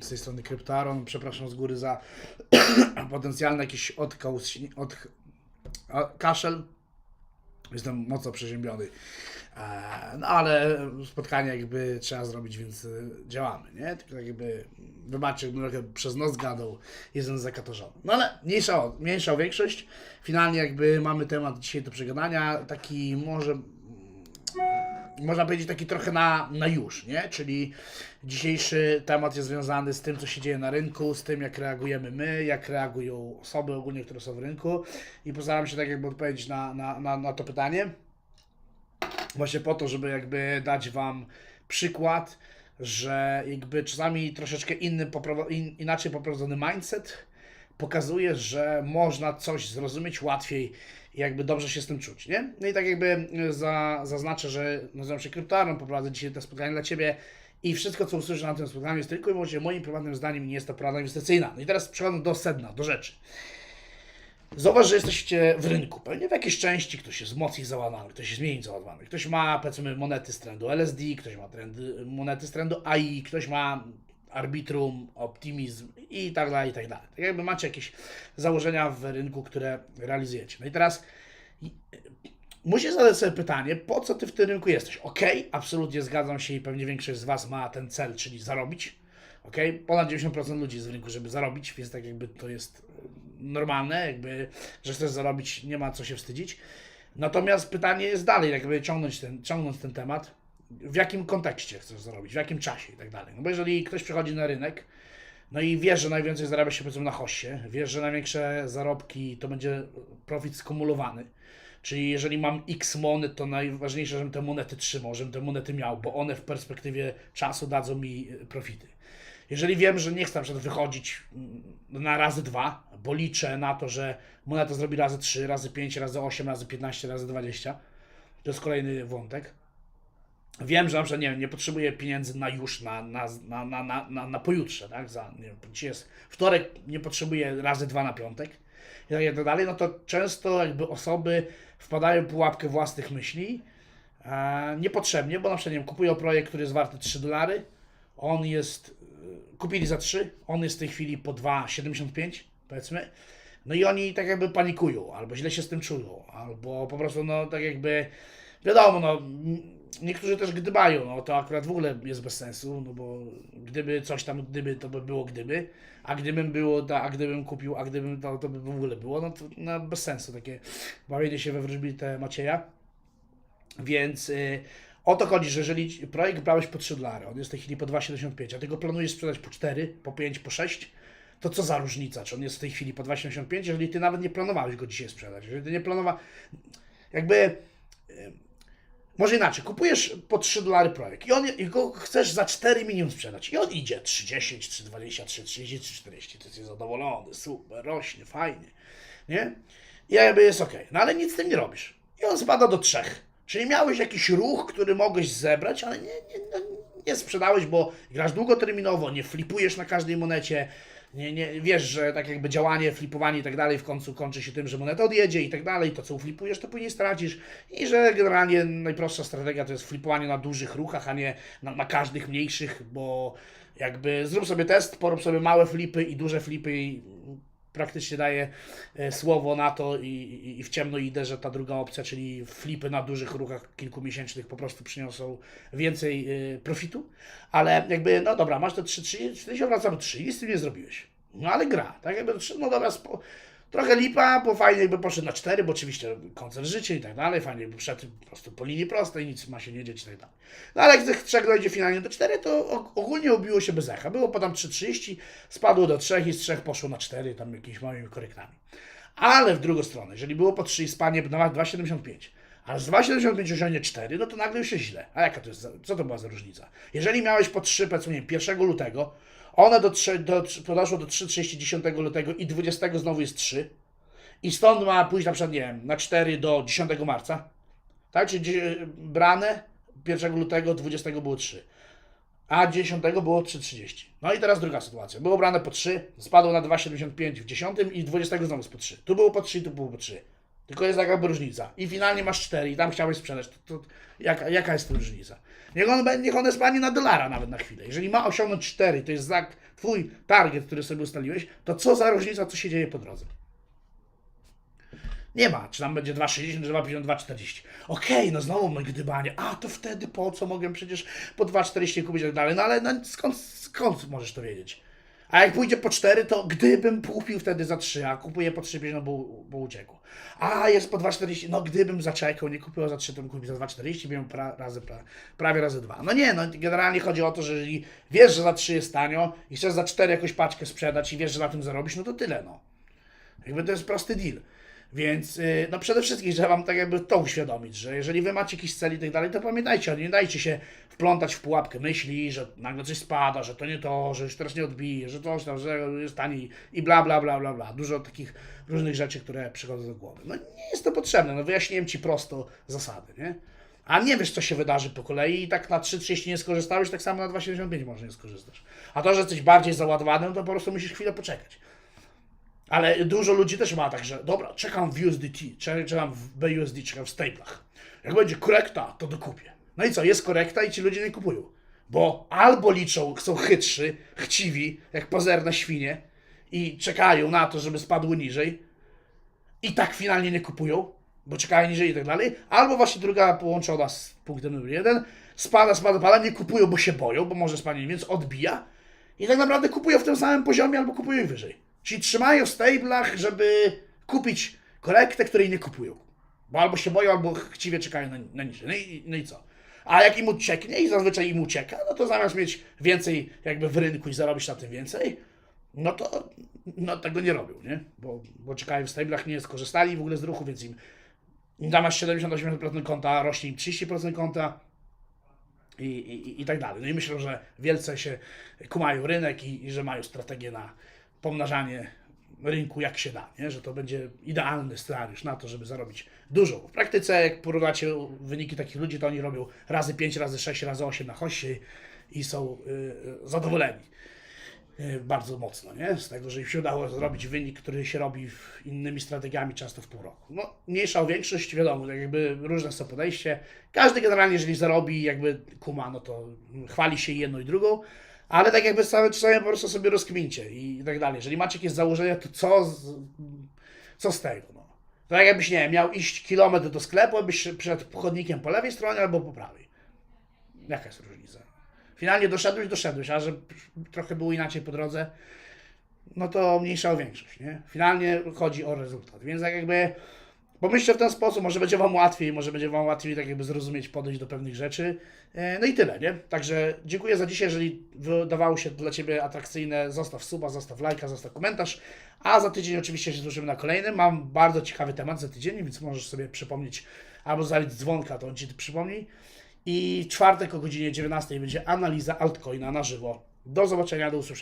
z tej strony Kryptaron. Przepraszam z góry za potencjalny jakiś odkał, od, kaszel. Jestem mocno przeziębiony. E, No ale spotkanie jakby trzeba zrobić, więc e, działamy, nie? Tylko jakby, wybaczcie, jakbym trochę przez nos gadał, jestem zakatorzony. No ale mniejsza mniejsza większość. Finalnie jakby mamy temat dzisiaj do przegadania, taki może można powiedzieć taki trochę na, na już, nie? Czyli dzisiejszy temat jest związany z tym, co się dzieje na rynku, z tym, jak reagujemy my, jak reagują osoby ogólnie, które są w rynku i postaram się tak jakby odpowiedzieć na, na, na, na to pytanie. Właśnie po to, żeby jakby dać Wam przykład, że jakby czasami troszeczkę inny, inaczej poprowadzony mindset pokazuje, że można coś zrozumieć łatwiej i jakby dobrze się z tym czuć, nie? No i tak jakby za, zaznaczę, że nazywam się Kryptarą, poprowadzę dzisiaj to spotkanie dla Ciebie i wszystko, co usłyszysz na tym spotkaniu jest tylko i wyłącznie moim prywatnym zdaniem nie jest to porada inwestycyjna. No i teraz przechodzę do sedna, do rzeczy. Zauważ, że jesteście w rynku. Pewnie w jakiejś części ktoś jest mocniej załadowany, ktoś jest mniej załadowany. Ktoś ma, powiedzmy, monety z trendu LSD, ktoś ma trendy, monety z trendu AI, ktoś ma arbitrum, optimizm i tak dalej, i tak dalej. Tak jakby macie jakieś założenia w rynku, które realizujecie. No i teraz musisz zadać sobie pytanie, po co ty w tym rynku jesteś? Ok, absolutnie zgadzam się i pewnie większość z Was ma ten cel, czyli zarobić. Ok, ponad 90% ludzi jest w rynku, żeby zarobić, więc tak jakby to jest normalne, jakby, że chcesz zarobić, nie ma co się wstydzić. Natomiast pytanie jest dalej, jakby ciągnąć ten, ciągnąć ten temat, w jakim kontekście chcesz zarobić, w jakim czasie i tak dalej. No bo jeżeli ktoś przychodzi na rynek, no i wie, że najwięcej zarabia się powiedzmy na hoście, wiesz, że największe zarobki to będzie profit skumulowany. Czyli jeżeli mam x monet, to najważniejsze, żebym te monety trzymał, żebym te monety miał, bo one w perspektywie czasu dadzą mi e, profity. Jeżeli wiem, że nie chcę na wychodzić mm, na razy dwa, bo liczę na to, że moneta zrobi razy 3, razy 5, razy 8, razy 15, razy 20, to jest kolejny wątek. Wiem, że na nie, nie potrzebuję pieniędzy na już, na, na, na, na, na, na, pojutrze, tak? Za, nie jest wtorek, nie potrzebuję razy dwa na piątek i tak dalej, no to często jakby osoby wpadają w pułapkę własnych myśli e, niepotrzebnie, bo na przykład nie wiem, kupują projekt, który jest warty 3 dolary, on jest, e, kupili za 3, on jest w tej chwili po 2,75 powiedzmy, no i oni tak jakby panikują, albo źle się z tym czują, albo po prostu no tak jakby, wiadomo, no niektórzy też gdybają, no to akurat w ogóle jest bez sensu, no bo gdyby coś tam, gdyby to by było gdyby, a gdybym było, da, a gdybym kupił, a gdybym to, to by w ogóle było, no to no, bez sensu takie bawienie się we wróżbitę Macieja. Więc y, o to chodzi, że jeżeli projekt brałeś po 3 dolary, on jest w tej chwili po 2,75, a ty go planujesz sprzedać po 4, po 5, po 6, to co za różnica, czy on jest w tej chwili po 2,75, jeżeli ty nawet nie planowałeś go dzisiaj sprzedać, jeżeli ty nie planowałeś, jakby, y, może inaczej, kupujesz po 3 dolary projekt i, on, i go chcesz za 4 minimum sprzedać i on idzie 3,10, 3,20, 3,30, 3,40, ty jesteś zadowolony, super, rośnie, fajnie, nie? I jakby jest ok, no ale nic z tym nie robisz. I on spada do 3. Czyli miałeś jakiś ruch, który mogłeś zebrać, ale nie, nie, no, nie sprzedałeś, bo grasz długoterminowo, nie flipujesz na każdej monecie, nie, nie, wiesz, że tak jakby działanie, flipowanie i tak dalej w końcu kończy się tym, że moneta odjedzie i tak dalej, to co uflipujesz, to później stracisz. I że generalnie najprostsza strategia to jest flipowanie na dużych ruchach, a nie na, na każdych mniejszych, bo jakby zrób sobie test, porób sobie małe flipy i duże flipy i praktycznie daję e, słowo na to i, i, i w ciemno idę, że ta druga opcja, czyli flipy na dużych ruchach kilkumiesięcznych po prostu przyniosą więcej e, profitu, ale jakby, no dobra, masz te 3, ty się wraca do 3 i z tym nie zrobiłeś. No ale gra, tak jakby, no dobra, spo, trochę lipa, bo fajnie by poszedł na 4, bo oczywiście koncert życia i tak dalej, fajnie by szedł po prostu po linii prostej, nic ma się nie dzieć i tak dalej. No ale jak z tych trzech dojdzie finalnie do 4, to ogólnie obiło się bez echa. Było potem 3,30, spadło do 3 i z 3 poszło na 4, tam jakimiś małymi korektami. Ale w drugą stronę, jeżeli było po 3 i spadnie na 2,75, a z 2,75 osiągnie 4, no to nagle już jest źle. A jaka to jest, co to była za różnica? Jeżeli miałeś po 3, powiedzmy, nie wiem, 1 lutego, one do 3, do, podeszło do 3,30 10 lutego i 20 znowu jest 3, i stąd ma pójść na przykład, nie wiem, na 4 do 10 marca, tak? Czyli brane 1 lutego, 20 było 3 a 10 było 3,30. No i teraz druga sytuacja. Było brane po 3, spadło na 2,75 w 10 i 20 znowu jest po 3. Tu było po 3, tu było po 3. Tylko jest taka różnica. I finalnie masz 4 i tam chciałeś sprzedać. To, to jaka, jaka jest tu różnica? Niech on, niech on na dolara nawet na chwilę. Jeżeli ma osiągnąć 4, to jest za twój target, który sobie ustaliłeś, to co za różnica, co się dzieje po drodze? Nie ma, czy tam będzie 2,60, czy 2,50, 2,40. Okej, no znowu moje gdybanie. A, to wtedy po co mogę przecież po 2,40 kupić i tak dalej. No ale no, skąd, skąd możesz to wiedzieć? A jak pójdzie po 4, to gdybym kupił wtedy za 3, a kupuję po 3,50, bo, bo uciekło. A jest po 2,40, no gdybym zaczekał, nie kupił za 3, to bym kupił za 2,40, bym pra, razy, pra, prawie razy 2. No nie, no generalnie chodzi o to, że jeżeli wiesz, że za 3 jest tanio i chcesz za 4 jakąś paczkę sprzedać i wiesz, że na tym zarobisz, no to tyle, no. Jakby to jest prosty deal. Więc yy, no przede wszystkim trzeba wam tak jakby to uświadomić, że jeżeli wy macie jakiś cel i tak dalej, to pamiętajcie, nie dajcie się wplątać w pułapkę myśli, że nagle coś spada, że to nie to, że już teraz nie odbije, że to, że jest taniej i bla bla bla bla bla. Dużo takich różnych rzeczy, które przychodzą do głowy. No nie jest to potrzebne, no wyjaśniłem ci prosto zasady, nie? A nie wiesz, co się wydarzy po kolei i tak na 3,30 nie skorzystałeś, tak samo na 2,75 może nie skorzystasz. A to, że jesteś bardziej załadowany, no to po prostu musisz chwilę poczekać. Ale dużo ludzi też ma tak, że dobra, czekam w USDT, cze- czekam w BUSD, czekam w staplach. Jak będzie korekta, to dokupię. No i co, jest korekta i ci ludzie nie kupują. Bo albo liczą, są chytrzy, chciwi, jak pazerne świnie i czekają na to, żeby spadły niżej i tak finalnie nie kupują, bo czekają niżej i tak dalej, albo właśnie druga połączona z punktem numer jeden, spada, spada, spada, nie kupują, bo się boją, bo może spadnie, więc odbija i tak naprawdę kupują w tym samym poziomie albo kupują wyżej. Czyli trzymają w stablach, żeby kupić korektę, której nie kupują. Bo albo się boją, albo chciwie czekają na, na niżej. No i, no i co? A jak im ucieknie i zazwyczaj im ucieka, no to zamiast mieć więcej jakby w rynku i zarobić na tym więcej, no to no, tego nie robią, nie? Bo, bo czekają w stablach, nie skorzystali w ogóle z ruchu, więc im, zamiast 70-80% konta rośnie im 30% konta i, i, i tak dalej. No i myślę, że wielce się kumają rynek i, i że mają strategię na pomnażanie rynku jak się da, nie? że to będzie idealny scenariusz na to, żeby zarobić dużo. W praktyce, jak porównacie wyniki takich ludzi, to oni robią razy 5, razy 6, razy 8 na hoście i są y, y, zadowoleni y, bardzo mocno, nie? Z tego, że im się udało zrobić wynik, który się robi innymi strategiami często w pół roku. No, mniejsza o większość, wiadomo, tak jakby różne są podejście. Każdy generalnie, jeżeli zarobi, jakby kuma, no to chwali się jedną i drugą, ale tak jakby same czasami po prostu sobie rozkmincie i, i tak dalej. Jeżeli macie jakieś założenia, to co z, co z tego, no? To tak jakbyś, nie wiem, miał iść kilometr do sklepu, byś przed chodnikiem po lewej stronie albo po prawej. Jaka jest różnica? Finalnie doszedłeś, doszedłeś, a że trochę było inaczej po drodze, no to mniejsza o większość, nie? Finalnie chodzi o rezultat, więc tak jakby pomyślcie w ten sposób, może będzie Wam łatwiej, może będzie Wam łatwiej tak jakby zrozumieć, podejść do pewnych rzeczy, E, no i tyle, nie? Także dziękuję za dzisiaj, jeżeli wydawało się dla Ciebie atrakcyjne, zostaw suba, zostaw lajka, zostaw komentarz, a za tydzień oczywiście się słyszymy na kolejnym, mam bardzo ciekawy temat za tydzień, więc możesz sobie przypomnieć, albo zalić dzwonka, to on Ci przypomni, i czwartek o godzinie 19 będzie analiza altcoina na żywo. Do zobaczenia, do usłyszenia.